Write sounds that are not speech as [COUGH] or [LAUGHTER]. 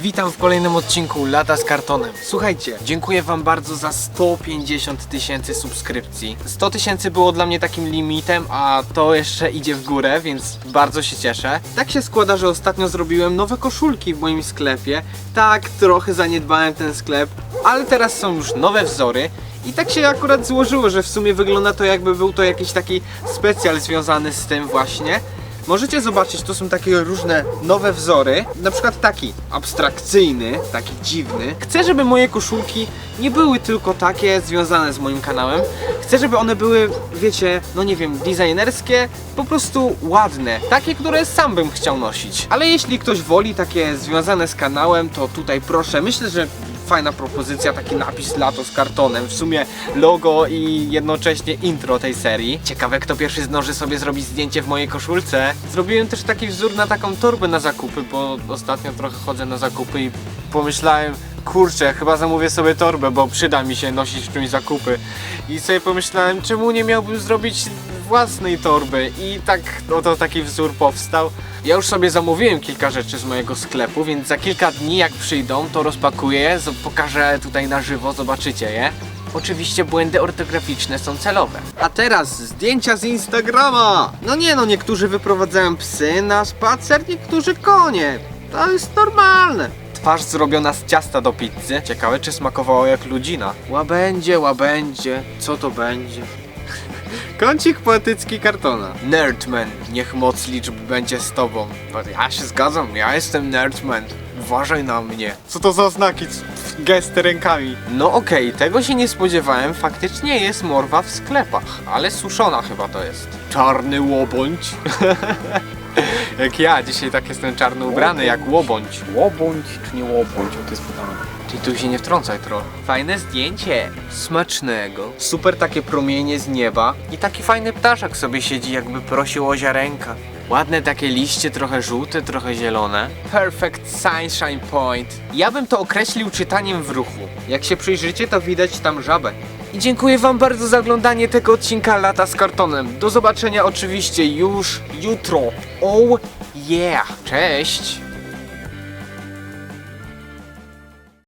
Witam w kolejnym odcinku Lata z kartonem. Słuchajcie, dziękuję wam bardzo za 150 tysięcy subskrypcji. 100 tysięcy było dla mnie takim limitem, a to jeszcze idzie w górę, więc bardzo się cieszę. Tak się składa, że ostatnio zrobiłem nowe koszulki w moim sklepie. Tak, trochę zaniedbałem ten sklep, ale teraz są już nowe wzory. I tak się akurat złożyło, że w sumie wygląda to jakby był to jakiś taki specjal związany z tym właśnie. Możecie zobaczyć, to są takie różne nowe wzory. Na przykład taki abstrakcyjny, taki dziwny. Chcę, żeby moje koszulki nie były tylko takie związane z moim kanałem. Chcę, żeby one były, wiecie, no nie wiem, designerskie, po prostu ładne. Takie, które sam bym chciał nosić. Ale jeśli ktoś woli takie związane z kanałem, to tutaj proszę. Myślę, że fajna propozycja, taki napis lato z kartonem, w sumie logo i jednocześnie intro tej serii. Ciekawe kto pierwszy zdąży sobie zrobić zdjęcie w mojej koszulce. Zrobiłem też taki wzór na taką torbę na zakupy, bo ostatnio trochę chodzę na zakupy i pomyślałem, kurczę, chyba zamówię sobie torbę, bo przyda mi się nosić w czymś zakupy. I sobie pomyślałem, czemu nie miałbym zrobić własnej torby i tak oto taki wzór powstał. Ja już sobie zamówiłem kilka rzeczy z mojego sklepu, więc za kilka dni jak przyjdą, to rozpakuję pokażę tutaj na żywo, zobaczycie je. Oczywiście błędy ortograficzne są celowe. A teraz zdjęcia z Instagrama! No nie no, niektórzy wyprowadzają psy na spacer, niektórzy konie. To jest normalne. Twarz zrobiona z ciasta do pizzy. Ciekawe, czy smakowało jak ludzina. Łabędzie, łabędzie, co to będzie? Kącik poetycki kartona. Nerdman, niech moc liczb będzie z tobą. Ja się zgadzam, ja jestem Nerdman. Uważaj na mnie. Co to za znaki? Gesty rękami. No okej, tego się nie spodziewałem. Faktycznie jest morwa w sklepach, ale suszona chyba to jest. Czarny łobądź. [LAUGHS] jak ja, dzisiaj tak jestem czarno ubrany, jak łobądź. Łobądź czy nie łobądź? O, to jest pytanie. Czyli tu się nie wtrącaj, troll. Fajne zdjęcie. Smacznego. Super takie promienie z nieba. I taki fajny ptaszek sobie siedzi, jakby prosił o ziarenka. Ładne takie liście, trochę żółte, trochę zielone. Perfect Sunshine Point. Ja bym to określił czytaniem w ruchu. Jak się przyjrzycie, to widać tam żabę. I dziękuję wam bardzo za oglądanie tego odcinka Lata z kartonem. Do zobaczenia oczywiście już jutro. Oh yeah. Cześć.